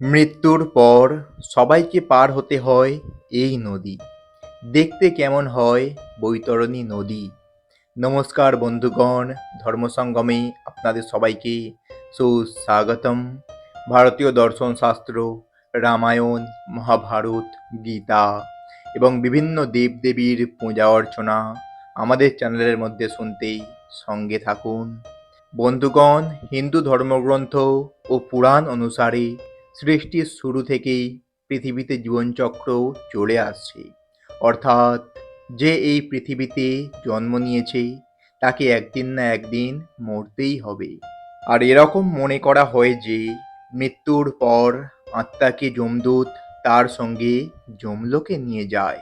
মৃত্যুর পর সবাইকে পার হতে হয় এই নদী। দেখতে কেমন হয় বৈতরণী নদী? নমস্কার বন্ধুগণ, ধর্মসঙ্গমে আপনাদের সবাইকে সুস্বাগতম। ভারতীয় দর্শন শাস্ত্র, রামায়ণ, মহাভারত, গীতা এবং বিভিন্ন দেবদেবীর পূজা অর্চনা আমাদের চ্যানেলের মধ্যে শুনতেই সঙ্গে থাকুন। বন্ধুগণ, হিন্দু ধর্মগ্রন্থ ও পুরাণ অনুসারে সৃষ্টির শুরু থেকেই পৃথিবীতে জীবনচক্র চলে আসছে। অর্থাৎ যে এই পৃথিবীতে জন্ম নিয়েছে, তাকে একদিন না একদিন মরতেই হবে। আর এরকম মনে করা হয় যে, মৃত্যুর পর আত্মাকে যমদূত তার সঙ্গে যমলোকে নিয়ে যায়।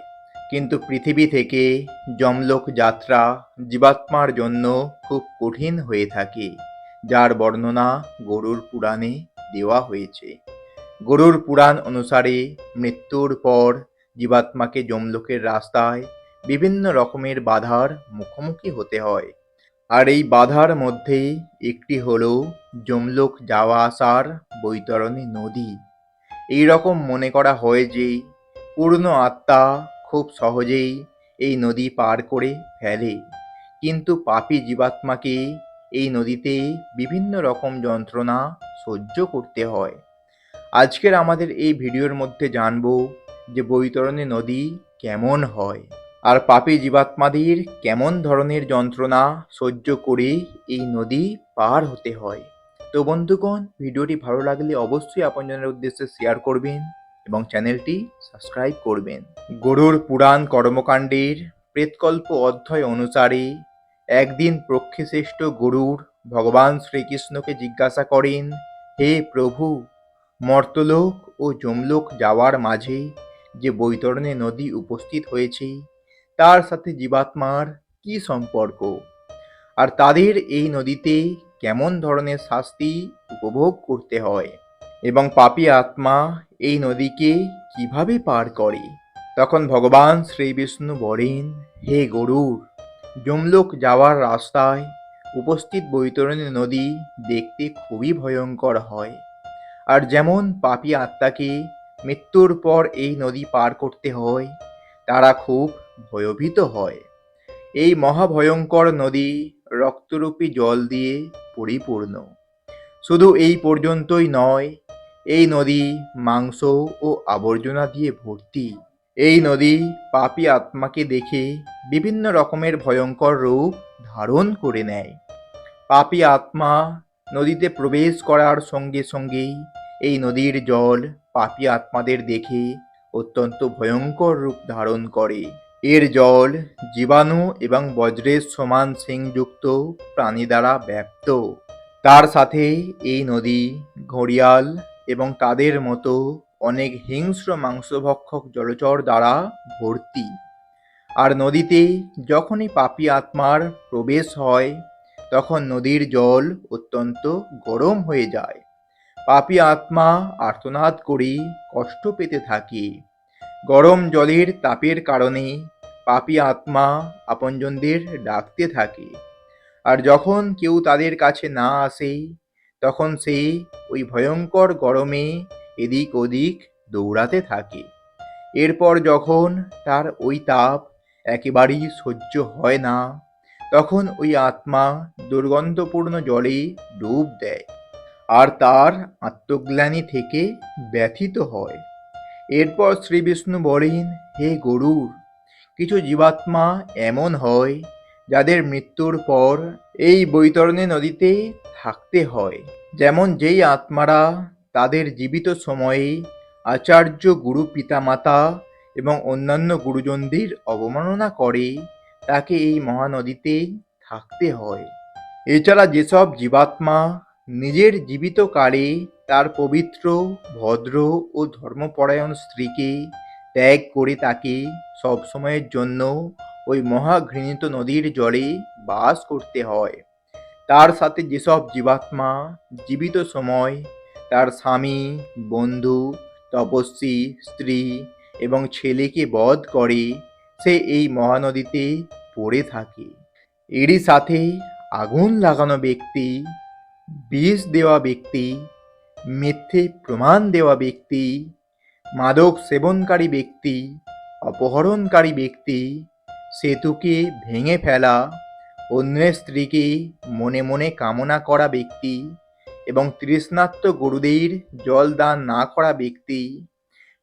কিন্তু পৃথিবী থেকে যমলোক যাত্রা জীবাত্মার জন্য খুব কঠিন হয়ে থাকে, যার বর্ণনা গরুর পুরাণে দেওয়া হয়েছে। গরুর পুরাণ অনুসারে মৃত্যুর পর জীবাত্মাকে যমলোকের রাস্তায় বিভিন্ন রকমের বাধার মুখোমুখি হতে হয়। আর এই বাধার মধ্যে একটি হল যমলোক যাওয়া আসার বৈতরণী নদী। এই রকম মনে করা হয় যে পূর্ণ আত্মা খুব সহজেই এই নদী পার করে ফেলে। কিন্তু পাপি জীবাত্মাকে এই নদীতে বিভিন্ন রকম যন্ত্রণা সহ্য করতে হয়। আজকের আমাদের এই ভিডিওর মধ্যে জানব যে বৈতরণী নদী কেমন হয় আর পাপী জীবাত্মাদের কেমন ধরনের যন্ত্রণা সহ্য করে এই নদী পার হতে হয়। তো বন্ধুগণ, ভিডিওটি ভালো লাগলে অবশ্যই আপনজনের উদ্দেশ্যে শেয়ার করবেন এবং চ্যানেলটি সাবস্ক্রাইব করবেন। গরুর পুরাণ কর্মকাণ্ডের প্রেতকল্প অধ্যায় অনুসারে একদিন প্রক্ষেশ্রেষ্ঠ গরুর ভগবান শ্রীকৃষ্ণকে জিজ্ঞাসা করেন, হে প্রভু মর্তলোক ও যমলোক যাওয়ার মাঝে যে বৈতরণী নদী উপস্থিত হয়েছে, তার সাথে জীবাত্মার কি সম্পর্ক? আর তাদের এই নদীতে কেমন ধরনের শাস্তি উপভোগ করতে হয়? এবং পাপী আত্মা এই নদীকে কীভাবে পার করে? তখন ভগবান শ্রী বিষ্ণু বলেন, হে গরুর, যমলোক যাওয়ার রাস্তায় উপস্থিত বৈতরণী নদী দেখতে খুবই ভয়ঙ্কর হয়। আর যেমন পাপী আত্মাকে মৃত্যুর পর এই নদী পার করতে হয়, তারা খুব ভয়ভীত হয়। এই মহাভয়ঙ্কর নদী রক্তরূপী জল দিয়ে পরিপূর্ণ। শুধু এই পর্যন্তই নয়, এই নদী মাংস ও আবর্জনা দিয়ে ভর্তি। এই নদী পাপী আত্মাকে দেখে বিভিন্ন রকমের ভয়ঙ্কর রূপ ধারণ করে নেয়। পাপী আত্মা নদীতে প্রবেশ করার সঙ্গে সঙ্গেই এই নদীর জল পাপী আত্মাদের দেখে অত্যন্ত ভয়ঙ্কর রূপ ধারণ করে। এর জল জীবাণু এবং বজ্রের সমান সিংযুক্ত প্রাণী দ্বারা ব্যাপ্ত তার সাথে এই নদী, ঘড়িয়াল এবং তাদের মতো অনেক হিংস্র মাংসভক্ষক জলচর দ্বারা ভর্তি। আর নদীতে যখনই পাপী আত্মার প্রবেশ হয় তখন নদীর জল অত্যন্ত গরম হয়ে যায়। পাপি আত্মা আর্তনাদ করে, কষ্ট পেতে থাকে। গরম জলের তাপের কারণে পাপি আত্মা আপনজনদের ডাকতে থাকে। আর যখন কেউ তাদের কাছে না আসে, তখন সে ওই ভয়ঙ্কর গরমে এদিক ওদিক দৌড়াতে থাকে। এরপর যখন তার ওই তাপ একেবারেই সহ্য হয় না তখন ওই আত্মা দুর্গন্ধপূর্ণ জলে ডুব দেয় আর তার আত্মগ্লানি থেকে ব্যথিত হয়। এরপর শ্রী বিষ্ণু বলেন, হে গরুর, কিছু জীবাত্মা এমন হয় যাদের মৃত্যুর পর এই বৈতরণী নদীতে থাকতে হয়। যেমন যেই আত্মারা তাদের জীবিত সময়ে আচার্য গুরু পিতামাতা এবং অন্যান্য গুরুজনদের অবমাননা করে তাকে এই মহানদীতেই থাকতে হয়। এছাড়া যেসব জীবাত্মা নিজের জীবিত কালে তার পবিত্র, ভদ্র ও ধর্মপরায়ণ স্ত্রীকে ত্যাগ করে তাকে সবসময়ের জন্য ওই মহাঘৃণিত নদীর জলে বাস করতে হয়। তার সাথে যেসব জীবাত্মা জীবিত সময় তার স্বামী, বন্ধু, তপস্বী, স্ত্রী এবং ছেলেকে বধ করে, সে এই মহানদীতে পড়ে থাকে। এরই সাথে আগুন লাগানো ব্যক্তি, বিষ দেওয়া ব্যক্তি, মিথ্যে প্রমাণ দেওয়া ব্যক্তি, মাদক সেবনকারী ব্যক্তি, অপহরণকারী ব্যক্তি, সেতুকে ভেঙে ফেলা, অন্যের স্ত্রীকে মনে মনে কামনা করা ব্যক্তি এবং তৃষ্ণার্ত গরুদের জল দান না করা ব্যক্তি,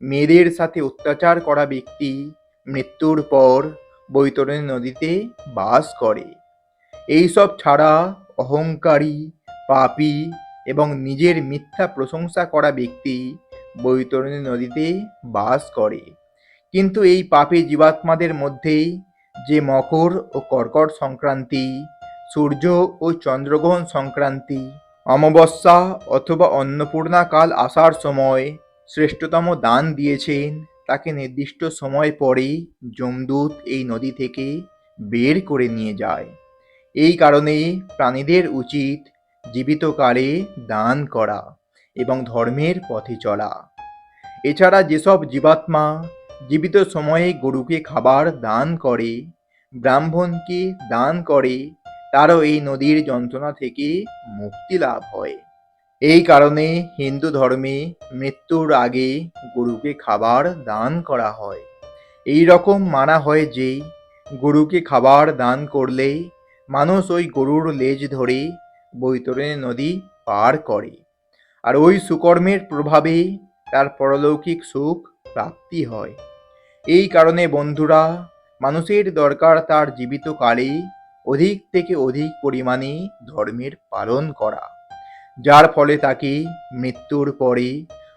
মেয়েদের সাথে অত্যাচার করা ব্যক্তি, মৃত্যুর পর বৈতরণী নদীতে বাস করে। এইসব ছাড়া অহংকারী, পাপী এবং নিজের মিথ্যা প্রশংসা করা ব্যক্তি বৈতরণী নদীতে বাস করে। কিন্তু এই পাপী জীবাত্মাদের মধ্যেই যে মকর ও কর্কট সংক্রান্তি, সূর্য ও চন্দ্রগ্রহণ সংক্রান্তি, অমাবস্যা অথবা অন্নপূর্ণা কাল আসার সময় শ্রেষ্ঠতম দান দিয়েছেন তাকে নির্দিষ্ট সময় পরে যমদূত এই নদী থেকে বের করে নিয়ে যায়। এই কারণে প্রাণীদের উচিত জীবিতকালে দান করা এবং ধর্মের পথে চলা। এছাড়া যেসব জীবাত্মা জীবিত সময়ে গরুকে খাবার দান করে, ব্রাহ্মণকে দান করে, তারও এই নদীর যন্ত্রণা থেকে মুক্তি লাভ হয়। এই কারণে হিন্দু ধর্মে মৃত্যুর আগে গরুকে খাবার দান করা হয়। এই রকম মানা হয় যে, গরুকে খাবার দান করলে মানুষ ওই গরুর লেজ ধরে বৈতরণী নদী পার করে আর ওই সুকর্মের প্রভাবে তার পরলৌকিক সুখ প্রাপ্তি হয়। এই কারণে বন্ধুরা, মানুষের দরকার তার জীবিত কালে অধিক থেকে অধিক পরিমাণে ধর্মের পালন করা। যার ফলে তাকে মৃত্যুর পরে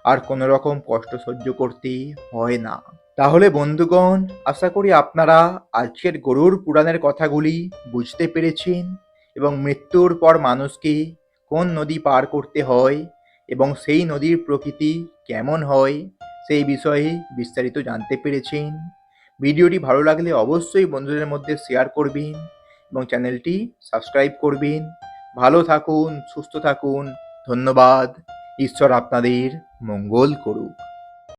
আর কোনো রকম কষ্ট সহ্য করতে হয় না। তাহলে বন্ধুগণ, আশা করি আপনারা আজকের গরুর পুরাণের কথাগুলি বুঝতে পেরেছেন এবং মৃত্যুর পর মানুষকে কোন নদী পার করতে হয় এবং সেই নদীর প্রকৃতি কেমন হয় সেই বিষয়ে বিস্তারিত জানতে পেরেছেন। ভিডিওটি ভালো লাগলে অবশ্যই বন্ধুদের মধ্যে শেয়ার করবেন এবং চ্যানেলটি সাবস্ক্রাইব করবেন। ভালো থাকুন সুস্থ থাকুন। ধন্যবাদ। ঈশ্বর আপনাদের মঙ্গল করুক।